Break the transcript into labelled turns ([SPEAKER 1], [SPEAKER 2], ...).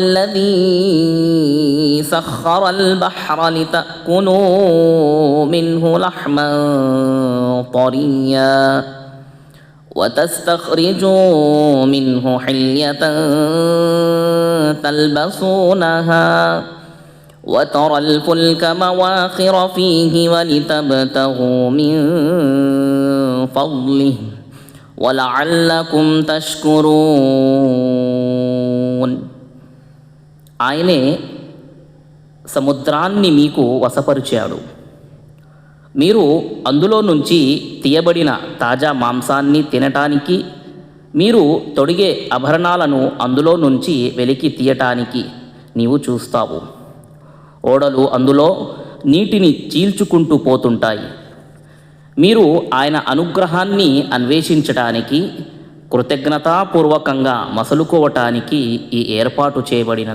[SPEAKER 1] الذي سخر البحر لتأكلوا منه لحما طريا وتستخرجوا منه حلية تلبسونها وترى الفلك مواخر فيه ولتبتغوا من فضله ولعلكم تشكرون ఆయనే సముద్రాన్ని మీకు వశపరిచాడు. మీరు అందులో నుంచి తీయబడిన తాజా మాంసాన్ని తినటానికి మీరు తొడిగే ఆభరణాలను అందులో నుంచి వెలికి తీయటానికి నీవు చూస్తావు. ఓడలు అందులో నీటిని చీల్చుకుంటూ పోతుంటాయి. మీరు ఆయన అనుగ్రహాన్ని అన్వేషించటానికి కృతజ్ఞతాపూర్వకంగా మసలుకోవటానికి ఈ ఏర్పాటు చేయబడిన